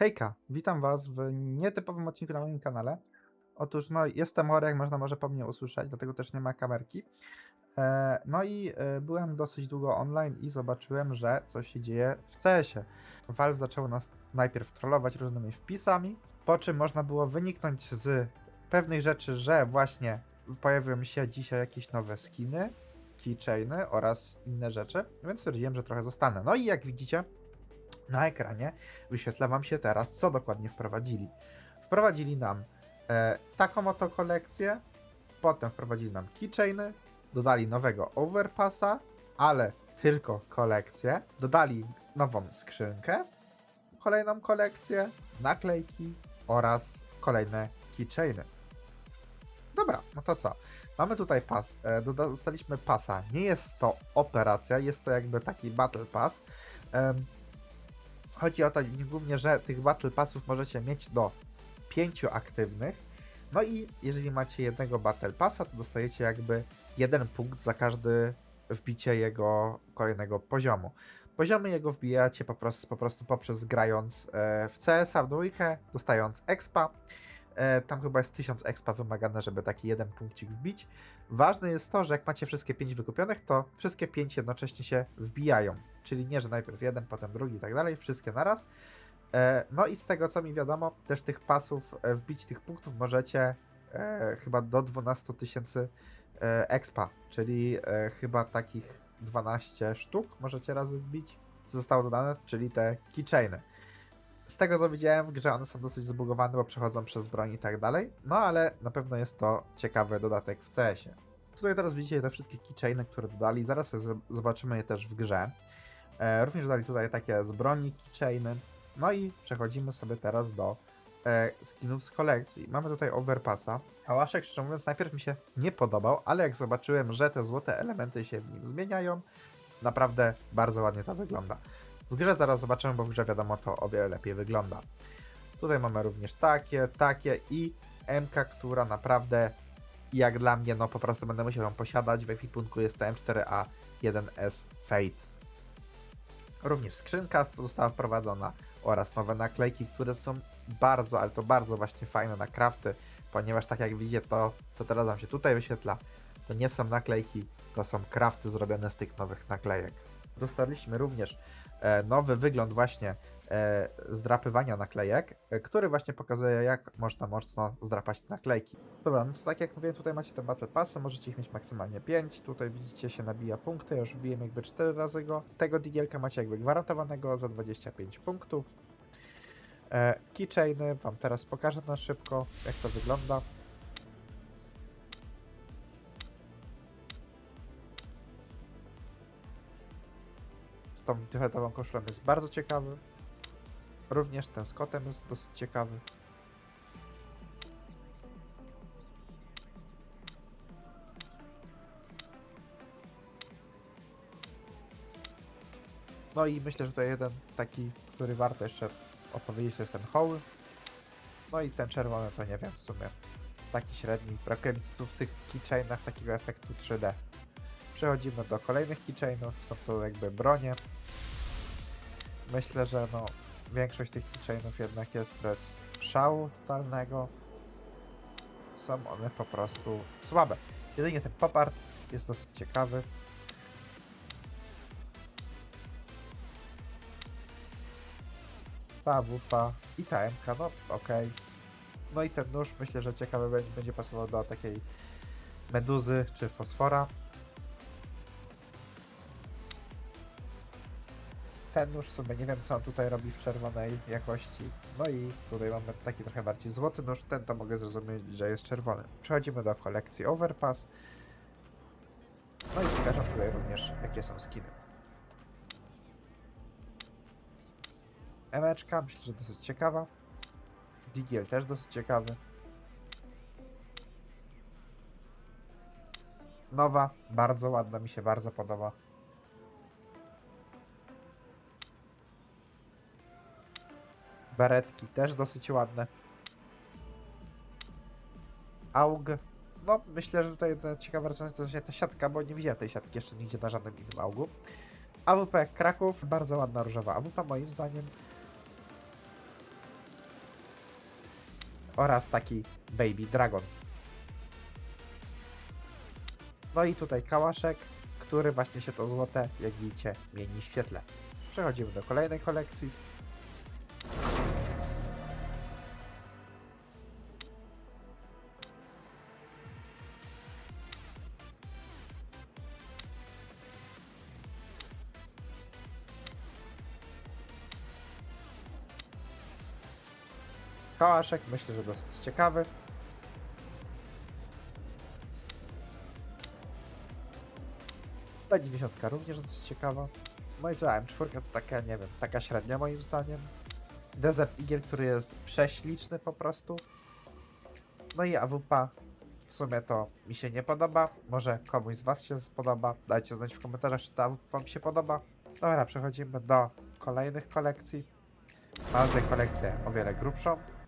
Hejka, witam was w nietypowym odcinku na moim kanale. Otóż, no, jestem chory, jak można może po mnie usłyszeć, dlatego też nie ma kamerki. E, no i e, byłem dosyć długo online i zobaczyłem, że coś się dzieje w CS-ie. Valve zaczęło nas najpierw trollować różnymi wpisami, po czym można było wyniknąć z pewnych rzeczy, że właśnie pojawiły się dzisiaj jakieś nowe skiny, keychainy oraz inne rzeczy, więc stwierdziłem, że trochę zostanę. No i jak widzicie, na ekranie wyświetla Wam się teraz, co dokładnie wprowadzili. Wprowadzili nam e, taką oto kolekcję, potem wprowadzili nam keychainy, dodali nowego overpassa, ale tylko kolekcję, dodali nową skrzynkę, kolejną kolekcję, naklejki oraz kolejne keychainy. Dobra, no to co? Mamy tutaj pas. E, dostaliśmy pasa. Nie jest to operacja, jest to jakby taki battle pass. Em, Chodzi o to głównie, że tych Battle Passów możecie mieć do pięciu aktywnych. No i jeżeli macie jednego Battle Passa, to dostajecie jakby jeden punkt za każdy wbicie jego kolejnego poziomu. Poziomy jego wbijacie po prostu, po prostu poprzez grając e, w CS-a w dwójkę, dostając expa. E, tam chyba jest 1000 expa wymagane, żeby taki jeden punkcik wbić. Ważne jest to, że jak macie wszystkie 5 wykupionych, to wszystkie 5 jednocześnie się wbijają. Czyli nie, że najpierw jeden, potem drugi i tak dalej, wszystkie naraz. E, no i z tego co mi wiadomo, też tych pasów, e, wbić tych punktów możecie e, chyba do 12 tysięcy expa, czyli chyba takich 12 sztuk możecie razy wbić, co zostało dodane, czyli te keychainy. Z tego co widziałem w grze one są dosyć zbugowane, bo przechodzą przez broń i tak dalej, no ale na pewno jest to ciekawy dodatek w CS-ie. Tutaj teraz widzicie te wszystkie keychainy, które dodali, zaraz zobaczymy je też w grze. E, również dodali tutaj takie z broni keychainy. No i przechodzimy sobie teraz do e, skinów z kolekcji. Mamy tutaj Overpassa. Hałaszek, szczerze mówiąc, najpierw mi się nie podobał, ale jak zobaczyłem, że te złote elementy się w nim zmieniają, naprawdę bardzo ładnie to wygląda. W grze zaraz zobaczymy, bo w grze wiadomo to o wiele lepiej wygląda. Tutaj mamy również takie, takie i MK, która naprawdę jak dla mnie, no po prostu będę musiał ją posiadać. W ekwipunku jest to M4A1S Fate. Również skrzynka została wprowadzona oraz nowe naklejki, które są bardzo, ale to bardzo właśnie fajne na crafty, ponieważ tak jak widzicie to, co teraz wam się tutaj wyświetla, to nie są naklejki, to są crafty zrobione z tych nowych naklejek. Dostaliśmy również e, nowy wygląd właśnie zdrapywania naklejek, e, który właśnie pokazuje jak można mocno zdrapać te naklejki. Dobra, no to tak jak mówiłem, tutaj macie te battle passy, możecie ich mieć maksymalnie 5, tutaj widzicie się nabija punkty, ja już wbiłem jakby 4 razy go. Tego digielka macie jakby gwarantowanego za 25 punktów. E, keychainy wam teraz pokażę na szybko, jak to wygląda. Z tą fioletową koszulą jest bardzo ciekawy. Również ten z kotem jest dosyć ciekawy. No i myślę, że to jeden taki, który warto jeszcze opowiedzieć, to jest ten hoły. No i ten czerwony to nie wiem w sumie. Taki średni. Brakuje mi tu w tych keychainach takiego efektu 3D. Przechodzimy do kolejnych keychainów. Są to jakby bronie. Myślę, że no większość tych keychainów jednak jest bez szału totalnego. Są one po prostu słabe. Jedynie ten pop art jest dosyć ciekawy. Ta wupa i ta MK, no okej. No i ten nóż myślę, że ciekawy będzie pasował do takiej meduzy czy fosfora. Ten nóż w sumie nie wiem co on tutaj robi w czerwonej jakości. No i tutaj mamy taki trochę bardziej złoty nóż, ten to mogę zrozumieć, że jest czerwony. Przechodzimy do kolekcji Overpass. No i pokażę tutaj również jakie są skiny. Emeczka, myślę, że dosyć ciekawa. Digiel też dosyć ciekawy. Nowa, bardzo ładna, mi się bardzo podoba. Beretki też dosyć ładne. Aug. No, myślę, że tutaj ta ciekawa rozwiązanie to właśnie ta siatka, bo nie widziałem tej siatki jeszcze nigdzie na żadnym innym augu. AWP Kraków, bardzo ładna różowa AWP moim zdaniem. oraz taki Baby Dragon. No i tutaj kałaszek, który właśnie się to złote, jak widzicie, mieni w świetle. Przechodzimy do kolejnej kolekcji. Kałaszek, myślę, że dosyć ciekawy. B90 również dosyć ciekawa. No i tu M4 to taka, nie wiem, taka średnia moim zdaniem. Desert Eagle, który jest prześliczny po prostu. No i AWP w sumie to mi się nie podoba. Może komuś z Was się spodoba. Dajcie znać w komentarzach, czy ta Wam się podoba. Dobra, przechodzimy do kolejnych kolekcji. Mam tutaj kolekcję o wiele grubszą.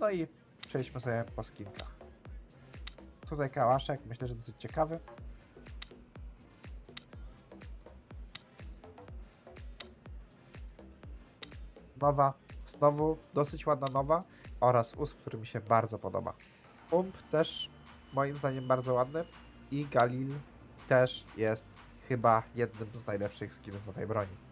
No i przejdźmy sobie po skinkach. Tutaj kałaszek, myślę, że dosyć ciekawy. Nowa, znowu dosyć ładna nowa oraz USP, który mi się bardzo podoba. UMP też moim zdaniem bardzo ładny i Galil też jest chyba jednym z najlepszych skinów do tej broni.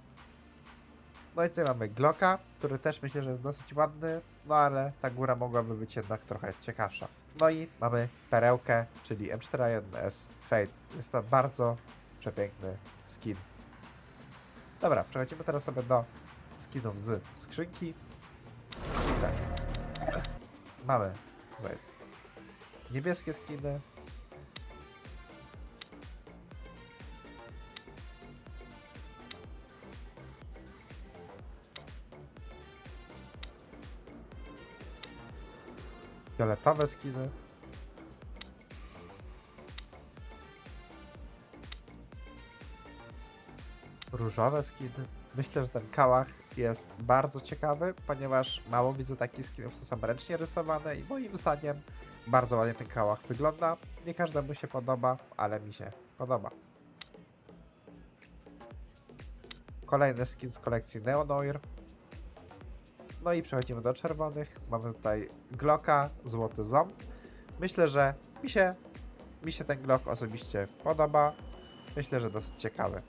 No i tutaj mamy Glocka, który też myślę, że jest dosyć ładny, no ale ta góra mogłaby być jednak trochę ciekawsza. No i mamy perełkę, czyli M41S Fade. Jest to bardzo przepiękny skin. Dobra, przechodzimy teraz sobie do skinów z skrzynki. Tak. Mamy tutaj niebieskie skiny. Fioletowe skiny. Różowe skiny. Myślę, że ten kałach jest bardzo ciekawy, ponieważ mało widzę takich skinów, co są ręcznie rysowane i moim zdaniem bardzo ładnie ten kałach wygląda. Nie każdemu się podoba, ale mi się podoba. Kolejny skin z kolekcji Neonoir. No i przechodzimy do czerwonych. Mamy tutaj Glocka, złoty ząb. Myślę, że mi się, mi się ten Glock osobiście podoba. Myślę, że dosyć ciekawy.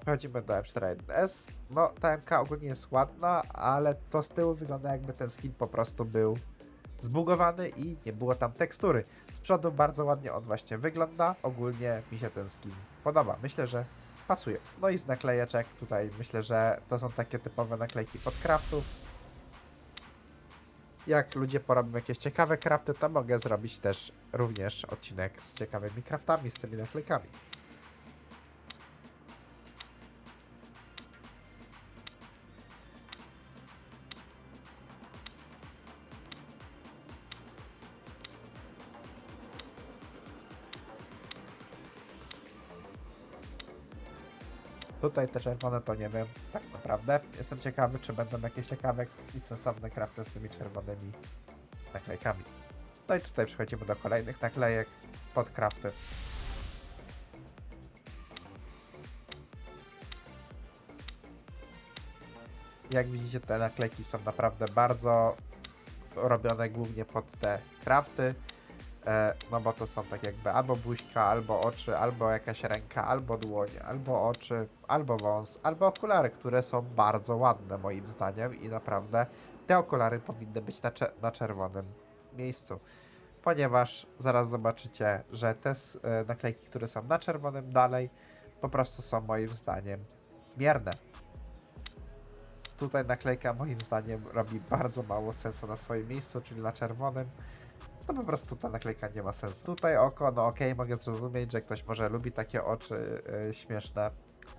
Przechodzimy do M41S. No, ta MK ogólnie jest ładna, ale to z tyłu wygląda jakby ten skin po prostu był zbugowany i nie było tam tekstury. Z przodu bardzo ładnie on właśnie wygląda. Ogólnie mi się ten skin podoba. Myślę, że pasuje. No i z naklejeczek tutaj myślę, że to są takie typowe naklejki pod craftów. Jak ludzie porobią jakieś ciekawe crafty, to mogę zrobić też również odcinek z ciekawymi craftami, z tymi naklejkami. Tutaj te czerwone to nie wiem, tak naprawdę. Jestem ciekawy, czy będą jakieś ciekawe i sensowne crafty z tymi czerwonymi naklejkami. No i tutaj przechodzimy do kolejnych naklejek pod crafty. Jak widzicie, te naklejki są naprawdę bardzo robione głównie pod te crafty. E, no bo to są tak jakby albo buźka, albo oczy, albo jakaś ręka, albo dłonie, albo oczy, albo wąs, albo okulary, które są bardzo ładne moim zdaniem i naprawdę te okulary powinny być na, cze- na czerwonym miejscu. Ponieważ zaraz zobaczycie, że te e, naklejki, które są na czerwonym dalej, po prostu są moim zdaniem mierne. Tutaj naklejka moim zdaniem robi bardzo mało sensu na swoim miejscu, czyli na czerwonym to po prostu ta naklejka nie ma sensu. Tutaj oko, no okej, mogę zrozumieć, że ktoś może lubi takie oczy yy, śmieszne,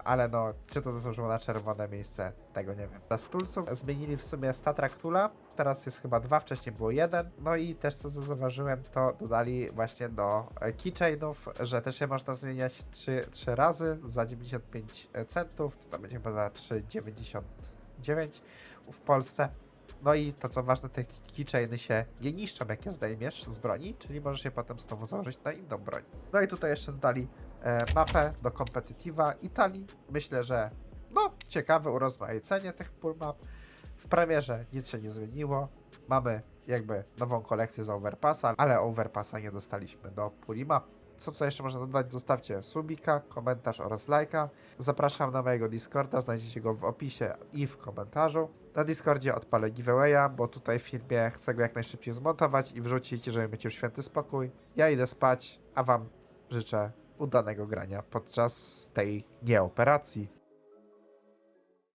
ale no, czy to zasłużyło na czerwone miejsce, tego nie wiem. Z Tulsów zmienili w sumie Statrak Tula, teraz jest chyba dwa, wcześniej było jeden, no i też co zauważyłem, to dodali właśnie do e, keychainów, że też je można zmieniać trzy, trzy razy za 95 centów, to będzie chyba za 3,99 w Polsce. No i to co ważne, te keychainy się nie niszczą jak je zdejmiesz z broni, czyli możesz je potem znowu założyć na inną broń. No i tutaj jeszcze dodali e, mapę do competitive'a Italii. Myślę, że no ciekawe urozmaicenie tych pól map. W premierze nic się nie zmieniło. Mamy jakby nową kolekcję z Overpassa, ale Overpassa nie dostaliśmy do Pulima. Co tutaj jeszcze można dodać? Zostawcie subika, komentarz oraz lajka. Zapraszam na mojego Discorda, znajdziecie go w opisie i w komentarzu. Na Discordzie odpalę giveawaya, bo tutaj w filmie chcę go jak najszybciej zmontować i wrzucić, żeby mieć już święty spokój. Ja idę spać, a wam życzę udanego grania podczas tej nieoperacji.